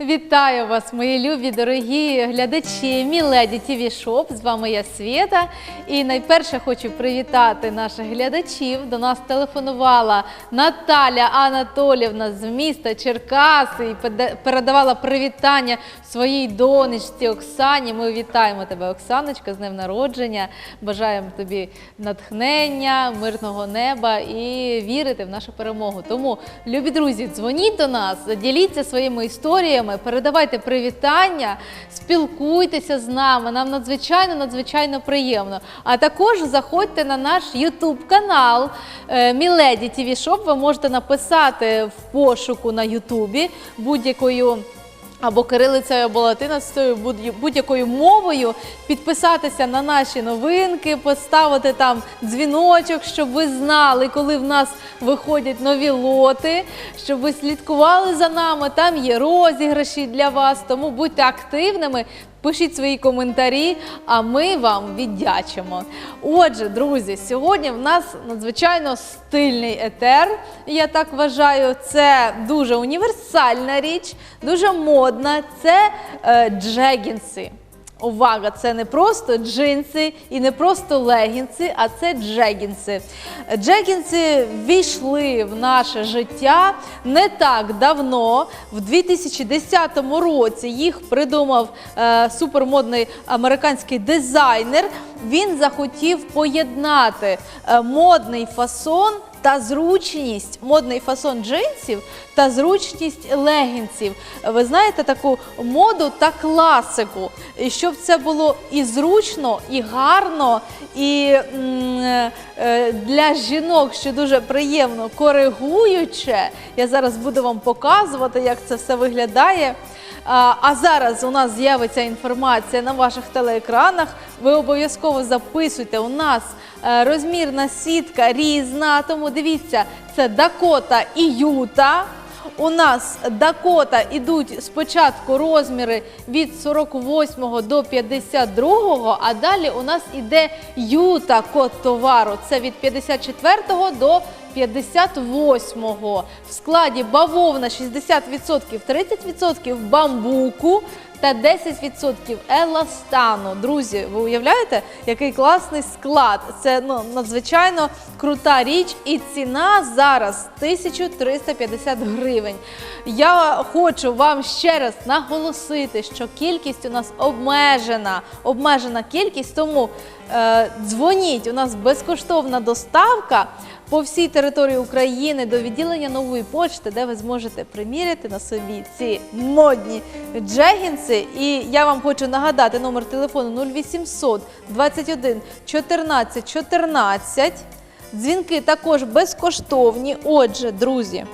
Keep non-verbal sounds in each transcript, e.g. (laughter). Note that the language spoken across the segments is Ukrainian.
Вітаю вас, мої любі, дорогі глядачі Міледі ТВ Шоп. З вами я Свєта. І найперше хочу привітати наших глядачів. До нас телефонувала Наталя Анатолівна з міста Черкаси і передавала привітання своїй донечці Оксані. Ми вітаємо тебе, Оксаночка, з днем народження. Бажаємо тобі натхнення, мирного неба і вірити в нашу перемогу. Тому, любі друзі, дзвоніть до нас, діліться своїми історіями, передавайте привітання, спілкуйтеся з нами. Нам надзвичайно надзвичайно приємно. А також заходьте на наш YouTube канал Міледі ТВ Шоп. Ви можете написати в пошуку на Ютубі будь-якою. Або кирилицею, або латиницею, будь- будь-якою мовою, підписатися на наші новинки, поставити там дзвіночок, щоб ви знали, коли в нас виходять нові лоти, щоб ви слідкували за нами. Там є розіграші для вас. Тому будьте активними, пишіть свої коментарі, а ми вам віддячимо. Отже, друзі, сьогодні в нас надзвичайно стильний етер. Я так вважаю, це дуже універсальна річ, дуже модна. Це е, джегінси. Увага, це не просто джинси і не просто легінси, а це джегінси. Джегінси ввійшли в наше життя не так давно. В 2010 році їх придумав е, супермодний американський дизайнер. Він захотів поєднати е, модний фасон та зручність, модний фасон джинсів та зручність легінсів. Ви знаєте таку моду та класику, щоб це було і зручно, і гарно, і е, для жінок ще дуже приємно коригуюче. Я зараз буду вам показувати, як це все виглядає. А, зараз у нас з'явиться інформація на ваших телеекранах. Ви обов'язково записуйте. У нас е, розмірна сітка різна. Тому дивіться, це Дакота і Юта. У нас Дакота ідуть спочатку розміри від 48 до 52, а далі у нас іде Юта код товару. Це від 54 до 58-го. В складі бавовна 60%, 30% бамбуку та 10% еластану. Друзі, ви уявляєте, який класний склад? Це ну, надзвичайно крута річ, і ціна зараз 1350 гривень. Я хочу вам ще раз наголосити, що кількість у нас обмежена, обмежена кількість, тому е, дзвоніть. У нас безкоштовна доставка по всій території України до відділення нової почти, де ви зможете приміряти на собі ці модні джегінси. І я вам хочу нагадати номер телефону 0800 21 14 14. Дзвінки також безкоштовні. Отже, друзі,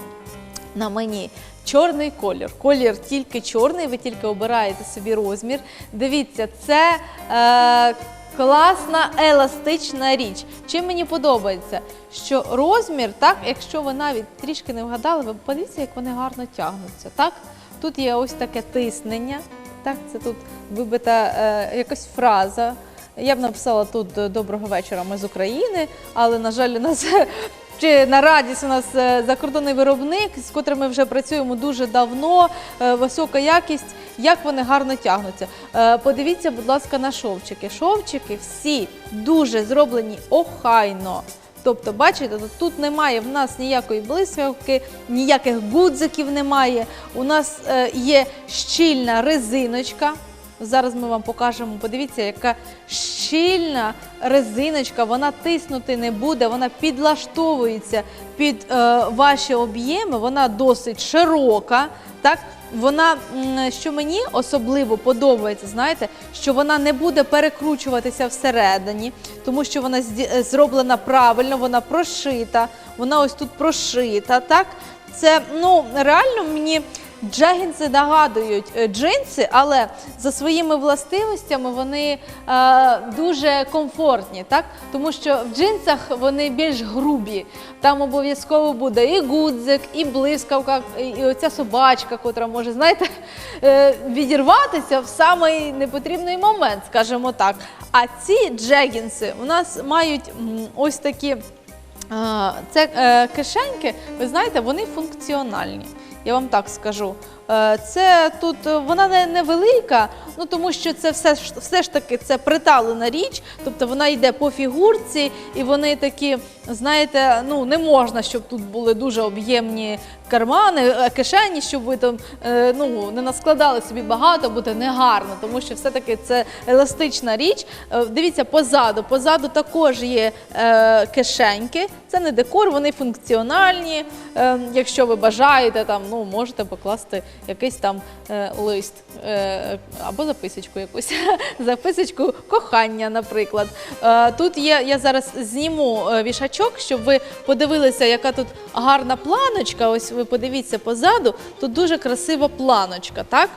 на мені чорний колір. Колір тільки чорний, ви тільки обираєте собі розмір. Дивіться, це е, класна еластична річ. Чим мені подобається, що розмір, так, якщо ви навіть трішки не вгадали, ви подивіться, як вони гарно тягнуться. Так? Тут є ось таке тиснення, так, це тут вибита е, якась фраза. Я б написала тут доброго вечора, ми з України, але на жаль, у нас чи на радість у нас е, закордонний виробник, з котрим ми вже працюємо дуже давно, е, висока якість. Як вони гарно тягнуться. Е, Подивіться, будь ласка, на шовчики. Шовчики всі дуже зроблені охайно. Тобто, бачите, тут- немає в нас ніякої блискавки, ніяких гудзиків немає. У нас є щільна резиночка. Зараз ми вам покажемо. Подивіться, яка щільна резиночка, вона тиснути не буде, вона підлаштовується під е, ваші об'єми, вона досить широка. Так? Вона, що мені особливо подобається, знаєте, що вона не буде перекручуватися всередині, тому що вона е, зроблена правильно, вона прошита, вона ось тут прошита. Так? Це ну, реально мені джегінси нагадують е, джинси, але за своїми властивостями вони е, дуже комфортні, так? тому що в джинсах вони більш грубі. Там обов'язково буде і гудзик, і блискавка, і, оця собачка, котра може, знаєте, е, відірватися в самий непотрібний момент, скажімо так. А ці джегінси у нас мають ось такі. А, Це е, кишеньки, ви знаєте, вони функціональні. Я вам так скажу. Е, Це тут е, вона не невелика, ну тому що це все все ж таки це приталена річ, тобто вона йде по фігурці, і вони такі, знаєте, ну не можна, щоб тут були дуже об'ємні кармани, е, кишені, щоб ви там е, ну не наскладали собі багато, буде негарно, тому що все-таки це еластична річ. Е, Дивіться позаду. Позаду також є кишеньки. Це не декор, вони функціональні. Якщо ви бажаєте, там ну можете покласти якийсь там лист або записочку якусь. (laughs) записочку кохання, наприклад. Тут є, я зараз зніму вішачок, щоб ви подивилися, яка тут гарна планочка. Ось ви подивіться позаду. Тут дуже красива планочка, так?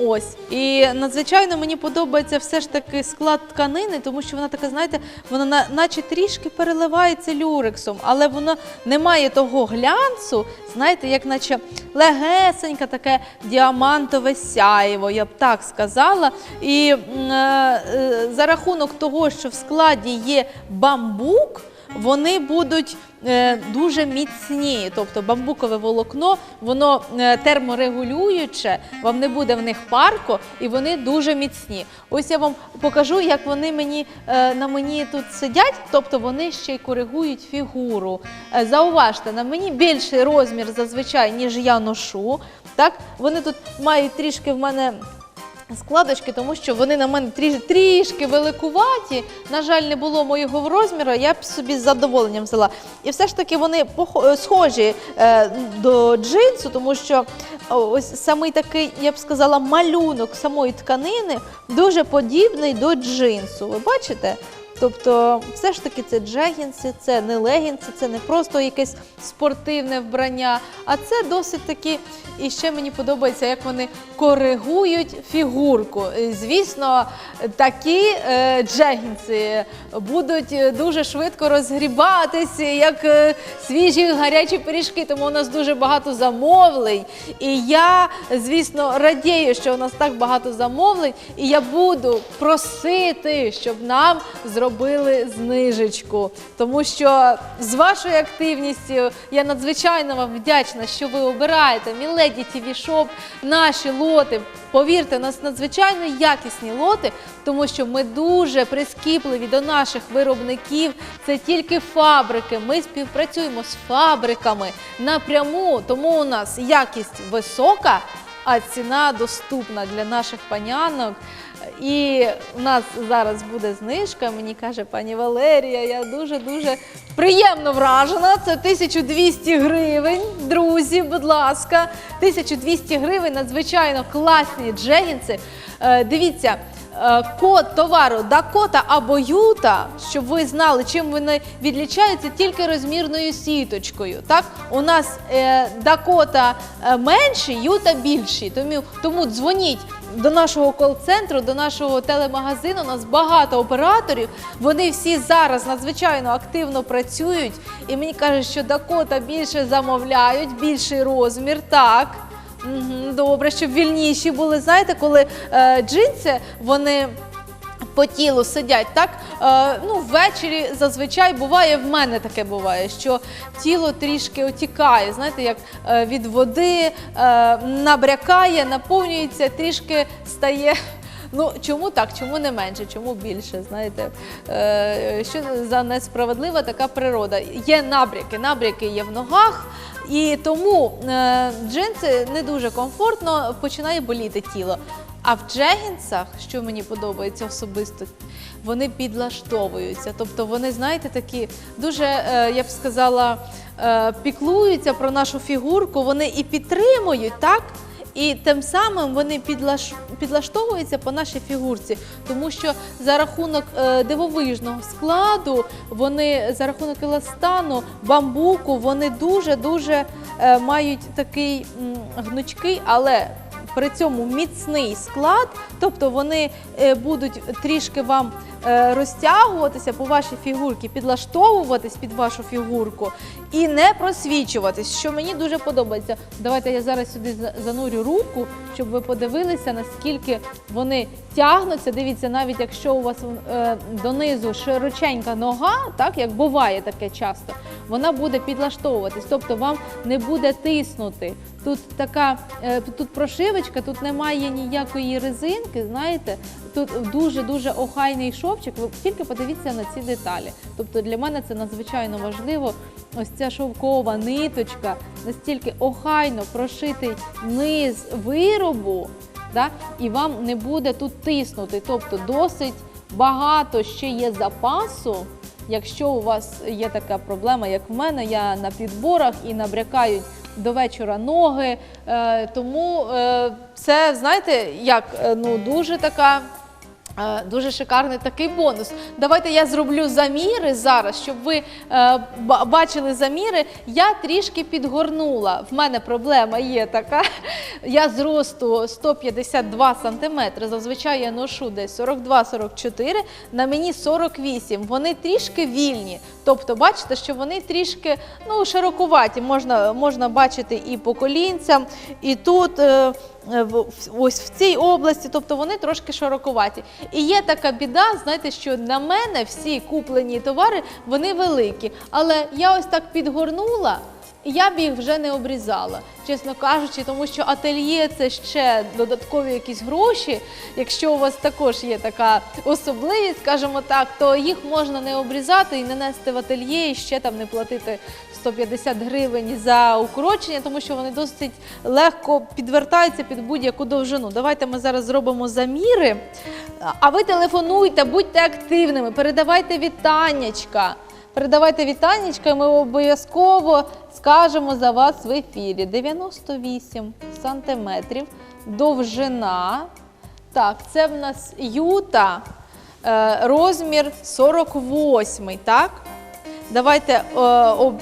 Ось і надзвичайно мені подобається все ж таки склад тканини, тому що вона така, знаєте, вона наче трішки переливається люрексом, але вона не має того глянцу, знаєте, як наче легесеньке таке діамантове сяєво, я б так сказала. І е, е, за рахунок того, що в складі є бамбук. Вони будуть е, дуже міцні, тобто бамбукове волокно, воно е, терморегулююче, вам не буде в них парко, і вони дуже міцні. Ось я вам покажу, як вони мені е, на мені тут сидять, тобто вони ще й коригують фігуру. Зауважте, на мені більший розмір зазвичай, ніж я ношу. Так, вони тут мають трішки в мене складочки, тому що вони на мене тріш, трішки великуваті. На жаль, не було моєго розміру, я б собі з задоволенням взяла. І все ж таки вони е, схожі е, до джинсу, тому що ось самий такий, я б сказала, малюнок самої тканини дуже подібний до джинсу. Ви бачите? Тобто, все ж таки, це джегінси, це не легінси, це не просто якесь спортивне вбрання, а це досить таки. І ще мені подобається, як вони коригують фігурку. Звісно, такі е, джегінси будуть е, дуже швидко розгрібатися, як е, свіжі гарячі пиріжки. Тому у нас дуже багато замовлень. І я, звісно, радію, що у нас так багато замовлень. І я буду просити, щоб нам зробили знижечку. Тому що з вашою активністю я надзвичайно вам вдячна, що ви обираєте Міледі ТВ Шоп, наші лоти. Повірте, у нас надзвичайно якісні лоти, тому що ми дуже прискіпливі до наших виробників. Це тільки фабрики. Ми співпрацюємо з фабриками напряму, тому у нас якість висока, а ціна доступна для наших панянок. І у нас зараз буде знижка. Мені каже пані Валерія. Я дуже дуже приємно вражена. Це 1200 гривень. Друзі, будь ласка, 1200 гривень. Надзвичайно класні джегінси. Е, дивіться. е, Код товару Дакота або Юта, щоб ви знали, чим вони відлічаються тільки розмірною сіточкою. Так, у нас е, Дакота менші, Юта більші. Тому, тому дзвоніть до нашого кол-центру, до нашого телемагазину. У нас багато операторів. Вони всі зараз надзвичайно активно працюють. І мені кажуть, що Дакота більше замовляють, більший розмір. Так. Добре, щоб вільніші були. Знаєте, коли е, джинси вони по тілу сидять, так е, ну ввечері зазвичай буває. В мене таке буває, що тіло трішки отікає. Знаєте, як е, від води е, набрякає, наповнюється, трішки стає. Ну чому так? Чому не менше? Чому більше? Знаєте, е, що за несправедлива така природа? Є набряки, набряки є в ногах, і тому е, джинси не дуже комфортно, починає боліти тіло. А в джегінсах, що мені подобається особисто, вони підлаштовуються. Тобто вони, знаєте, такі дуже, е, я б сказала, е, піклуються про нашу фігурку, вони і підтримують, так? І тим самим вони підлаштовуються по нашій фігурці, тому що за рахунок е, дивовижного складу, вони за рахунок еластану, бамбуку, вони дуже дуже е, мають такий гнучкий, але при цьому міцний склад, тобто вони е, будуть трішки вам е, розтягуватися по вашій фігурці, підлаштовуватись під вашу фігурку і не просвічуватись, що мені дуже подобається. Давайте я зараз сюди за- занурю руку, щоб ви подивилися, наскільки вони тягнуться. Дивіться, навіть якщо у вас е, донизу широченька нога, так як буває таке часто, вона буде підлаштовуватись, тобто вам не буде тиснути. Тут така тут прошивочка, тут немає ніякої резинки. Знаєте, тут дуже дуже охайний шовчик. Ви тільки подивіться на ці деталі. Тобто для мене це надзвичайно важливо. Ось ця шовкова ниточка, настільки охайно прошитий низ виробу, і вам не буде тут тиснути. Тобто досить багато ще є запасу. Якщо у вас є така проблема, як в мене, я на підборах і набрякають до вечора ноги. Е, тому е, це, знаєте, як е, ну дуже така. Дуже шикарний такий бонус. Давайте я зроблю заміри зараз, щоб ви е, бачили заміри. Я трішки підгорнула. В мене проблема є така. Я зросту 152 сантиметри. Зазвичай я ношу десь 42-44, на мені 48. Вони трішки вільні. Тобто, бачите, що вони трішки ну, широкуваті. Можна, можна бачити і по колінцям, і тут. е, е, ось в цій області, тобто вони трошки широкуваті. І є така біда, знаєте, що на мене всі куплені товари вони великі. Але я ось так підгорнула. Я б їх вже не обрізала, чесно кажучи, тому що ательє це ще додаткові якісь гроші. Якщо у вас також є така особливість, скажімо так, то їх можна не обрізати і не нести в ательє, і ще там не платити 150 гривень за укорочення, тому що вони досить легко підвертаються під будь-яку довжину. Давайте ми зараз зробимо заміри. А ви телефонуйте, будьте активними, передавайте вітаннячка. Передавайте вітаннячка, і ми обов'язково скажемо за вас в ефірі. 98 сантиметрів довжина. Так, це в нас юта, е, розмір 48, так? Давайте е.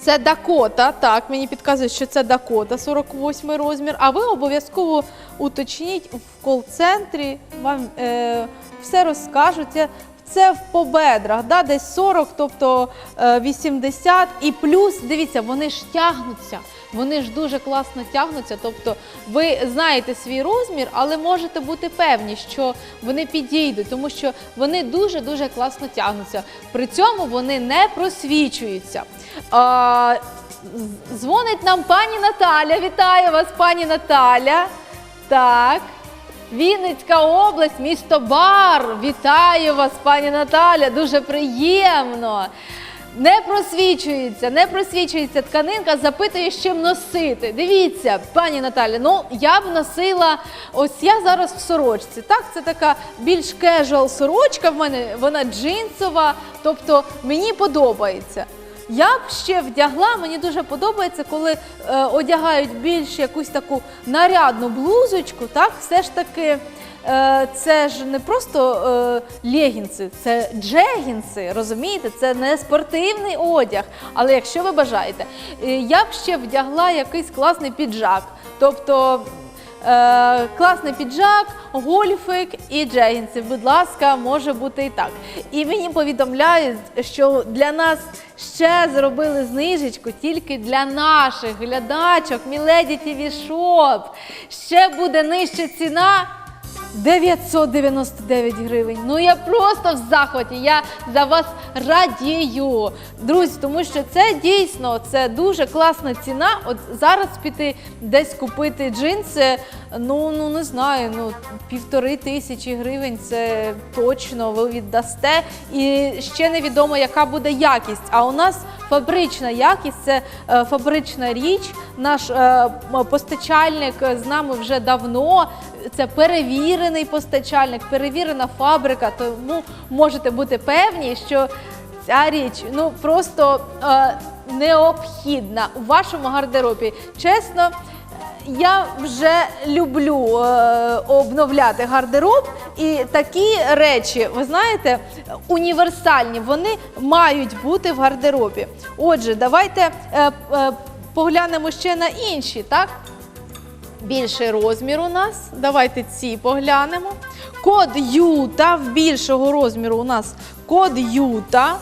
Це Дакота, так, мені підказують, що це Дакота, 48 розмір. А ви обов'язково уточніть в кол-центрі, вам е, все розкажуть. Це, в по бедрах, да, десь 40, тобто е, 80 і плюс, дивіться, вони ж тягнуться. Вони ж дуже класно тягнуться. Тобто ви знаєте свій розмір, але можете бути певні, що вони підійдуть, тому що вони дуже-дуже класно тягнуться. При цьому вони не просвічуються. А, дзвонить нам пані Наталя. Вітаю вас, пані Наталя. Так. Вінницька область, місто Бар. Вітаю вас, пані Наталя. Дуже приємно. Не просвічується, не просвічується тканинка, запитує, з чим носити. Дивіться, пані Наталя, ну я б носила, ось я зараз в сорочці. Так, це така більш кежуал сорочка в мене, вона джинсова, тобто мені подобається. Я б ще вдягла, мені дуже подобається, коли е, одягають більш якусь таку нарядну блузочку, так, все ж таки. Е, це ж не просто е, легінси, це джегінси, розумієте? Це не спортивний одяг. Але якщо ви бажаєте, е, я б ще вдягла якийсь класний піджак. Тобто класний піджак, гольфик і джегінси. Будь ласка, може бути і так. І мені повідомляють, що для нас ще зробили знижечку тільки для наших глядачок Міледі ТВ Шоп. Ще буде нижча ціна. 999 гривень. Ну я просто в захваті. Я за вас радію, друзі, тому що це дійсно це дуже класна ціна. От зараз піти десь купити джинси. Ну ну не знаю, ну півтори тисячі гривень. Це точно ви віддасте. І ще невідомо, яка буде якість. А у нас фабрична якість це е, фабрична річ. Наш е, постачальник з нами вже давно. Це перевірений постачальник, перевірена фабрика. Тому можете бути певні, що ця річ ну просто е, необхідна у вашому гардеробі. Чесно. Я вже люблю е, обновляти гардероб, і такі речі, ви знаєте, універсальні, вони мають бути в гардеробі. Отже, давайте е, е, поглянемо ще на інші, так? Більший розмір у нас. Давайте ці поглянемо. Код Юта в більшого розміру у нас код Юта.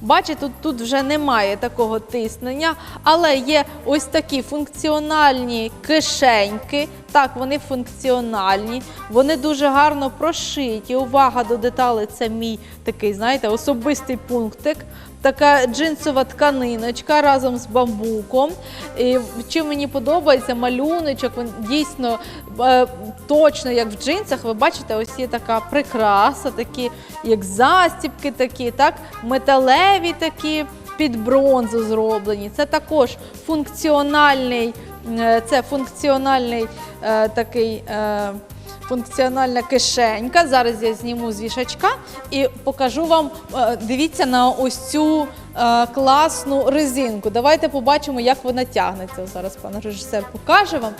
Бачите, тут, вже немає такого тиснення, але є ось такі функціональні кишеньки. Так, вони функціональні, вони дуже гарно прошиті. Увага до деталей це мій такий, знаєте, особистий пунктик. Така джинсова тканиночка разом з бамбуком. І чим мені подобається малюночок, він дійсно е, точно як в джинсах. Ви бачите, ось є така прикраса, такі як застібки, такі, так, металеві такі під бронзу зроблені. Це також функціональний, е, це функціональний е, такий. Функціональна кишенька. Зараз я зніму з вішачка і покажу вам. е, Дивіться на ось цю е, класну резинку. Давайте побачимо, як вона тягнеться. Зараз пан режисер покаже вам.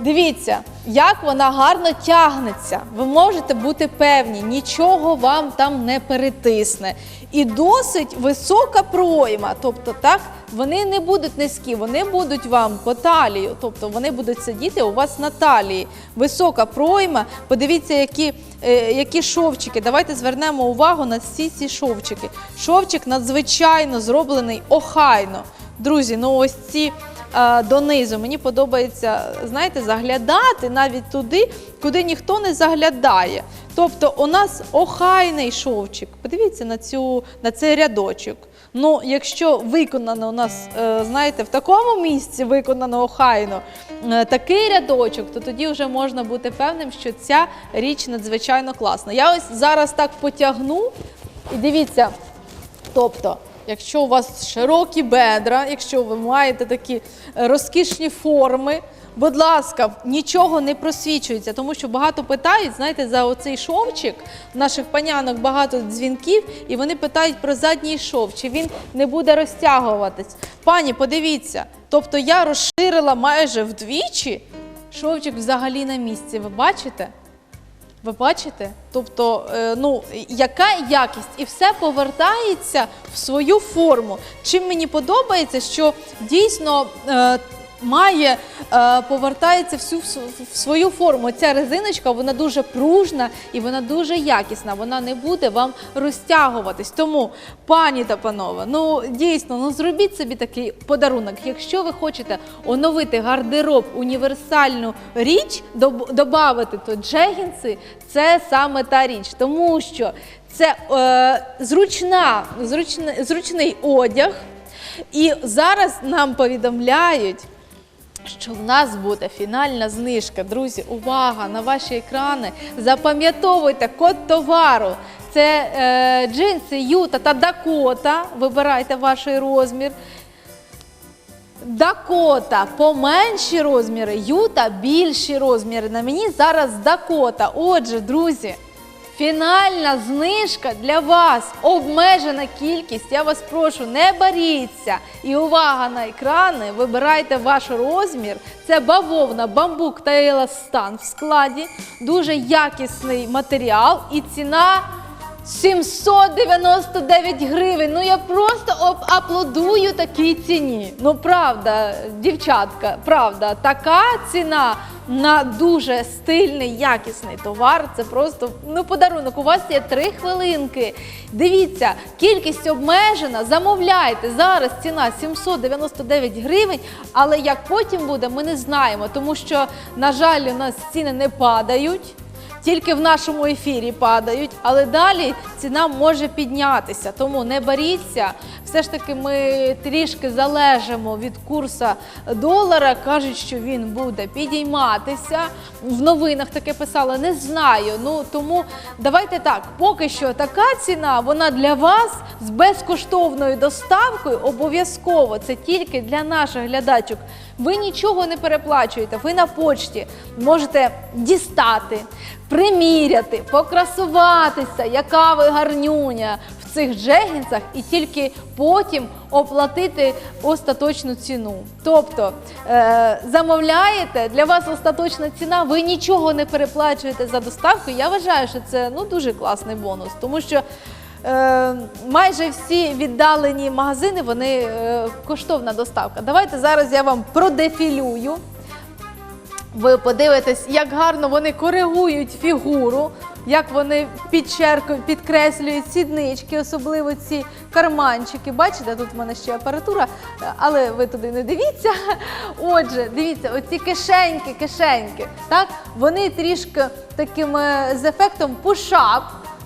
Дивіться, як вона гарно тягнеться. Ви можете бути певні, нічого вам там не перетисне. І досить висока пройма. Тобто, так, вони не будуть низькі, вони будуть вам по талію, тобто вони будуть сидіти у вас на талії. Висока пройма. Подивіться, які, е, які шовчики. Давайте звернемо увагу на всі ці шовчики. Шовчик надзвичайно зроблений охайно. Друзі, ну ось ці донизу. Мені подобається, знаєте, заглядати навіть туди, куди ніхто не заглядає. Тобто у нас охайний шовчик. Подивіться на, цю, на цей рядочок. Ну, якщо виконано у нас, е, знаєте, в такому місці виконано охайно е, такий рядочок, то тоді вже можна бути певним, що ця річ надзвичайно класна. Я ось зараз так потягну, і дивіться, Тобто, якщо у вас широкі бедра, якщо ви маєте такі е, розкішні форми, будь ласка, нічого не просвічується, тому що багато питають, знаєте, за оцей шовчик. В наших панянок багато дзвінків, і вони питають про задній шов, чи він не буде розтягуватись. Пані, подивіться, тобто я розширила майже вдвічі, шовчик взагалі на місці. Ви бачите? Ви бачите? Тобто, е, ну, яка якість? І все повертається в свою форму. Чим мені подобається, що дійсно е, має, е, повертається всю в свою форму. Ця резиночка вона дуже пружна і вона дуже якісна. Вона не буде вам розтягуватись. Тому, пані та панове, ну дійсно, ну зробіть собі такий подарунок. Якщо ви хочете оновити гардероб, універсальну річ, добавити то джегінси, це саме та річ, тому що це е, зручна, зручний, зручний одяг. І зараз нам повідомляють, що в нас буде фінальна знижка. Друзі, увага на ваші екрани. Запам'ятовуйте код товару. Це е, джинси Юта та Дакота. Вибирайте ваш розмір. Дакота поменші розміри, Юта більші розміри. На мені зараз Дакота. Отже, друзі, фінальна знижка для вас. Обмежена кількість. Я вас прошу, не боріться. І увага на екрани. Вибирайте ваш розмір. Це бавовна, бамбук та еластан в складі. Дуже якісний матеріал і ціна. 799 гривень. Ну я просто аплодую такій ціні. Ну правда, дівчатка, правда, така ціна на дуже стильний, якісний товар. Це просто ну подарунок. У вас є три хвилинки. Дивіться, кількість обмежена. Замовляйте зараз. Ціна 799 гривень. Але як потім буде, ми не знаємо, тому що на жаль, у нас ціни не падають тільки в нашому ефірі падають, але далі ціна може піднятися. Тому не боріться. Все ж таки, ми трішки залежимо від курсу долара. Кажуть, що він буде підійматися. В новинах таке писали. Не знаю. Ну тому давайте так. Поки що така ціна, вона для вас з безкоштовною доставкою обов'язково. Це тільки для наших глядачок. Ви нічого не переплачуєте. Ви на почті можете дістати, приміряти, покрасуватися, яка ви гарнюня в цих джегінсах, і тільки потім оплатити остаточну ціну. Тобто е, замовляєте, для вас остаточна ціна, ви нічого не переплачуєте за доставку. Я вважаю, що це ну дуже класний бонус, тому що. Е, майже всі віддалені магазини, вони е, коштовна доставка. Давайте зараз я вам продефілюю ви подивитесь, як гарно вони коригують фігуру, як вони підчеркують, підкреслюють сіднички, особливо ці карманчики. Бачите, тут в мене ще апаратура, але ви туди не дивіться. Отже, дивіться, оці кишеньки, кишеньки, так, вони трішки таким е, з ефектом push-up,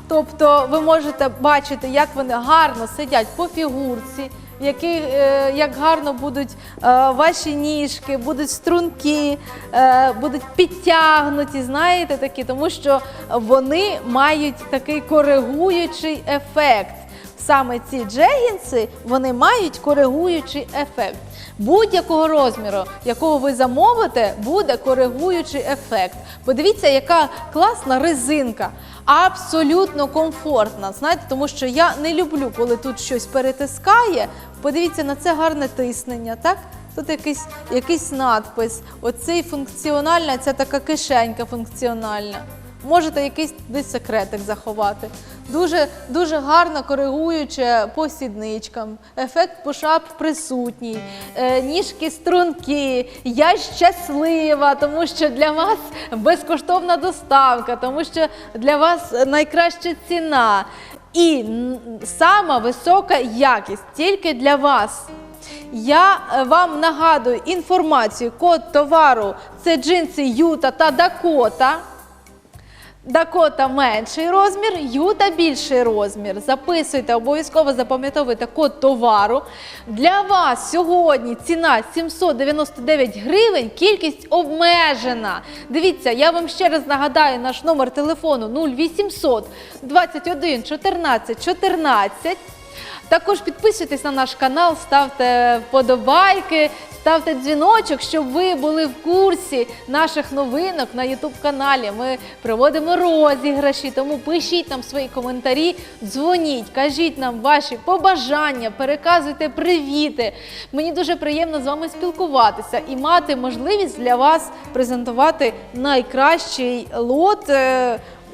Тобто ви можете бачити, як вони гарно сидять по фігурці, е, як гарно будуть е, ваші ніжки, будуть струнки, е, будуть підтягнуті, знаєте такі, тому що вони мають такий коригуючий ефект. Саме ці джегінси вони мають коригуючий ефект. Будь-якого розміру, якого ви замовите, буде коригуючий ефект. Подивіться, яка класна резинка, абсолютно комфортна. Знаєте, тому що я не люблю, коли тут щось перетискає. Подивіться на це гарне тиснення, так? Тут якийсь, якийсь надпис. Оцей функціональна, це така кишенька функціональна. Можете якийсь десь секретик заховати. Дуже, дуже гарно коригуюче по сідничкам. Ефект пушап присутній. Е, ніжки струнки. Я щаслива, тому що для вас безкоштовна доставка, тому що для вас найкраща ціна. І сама висока якість тільки для вас. Я е, вам нагадую інформацію, код товару це джинси Юта та Дакота. Дакота менший розмір, Юта більший розмір. Записуйте, обов'язково запам'ятовуйте код товару. Для вас сьогодні ціна 799 гривень, кількість обмежена. Дивіться, я вам ще раз нагадаю наш номер телефону 0800 21 14 14. Також підписуйтесь на наш канал, ставте вподобайки, ставте дзвіночок, щоб ви були в курсі наших новинок на YouTube каналі. Ми проводимо розіграші, тому пишіть нам свої коментарі, дзвоніть, кажіть нам ваші побажання, переказуйте привіти. Мені дуже приємно з вами спілкуватися і мати можливість для вас презентувати найкращий лот.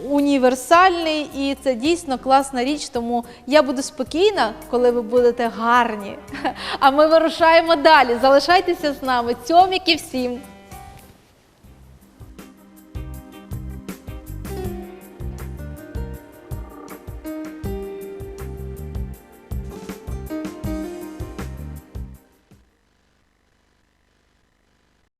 Універсальний, і це дійсно класна річ. Тому я буду спокійна, коли ви будете гарні. (laughs) А ми вирушаємо далі. Залишайтеся з нами. Цьоміки всім!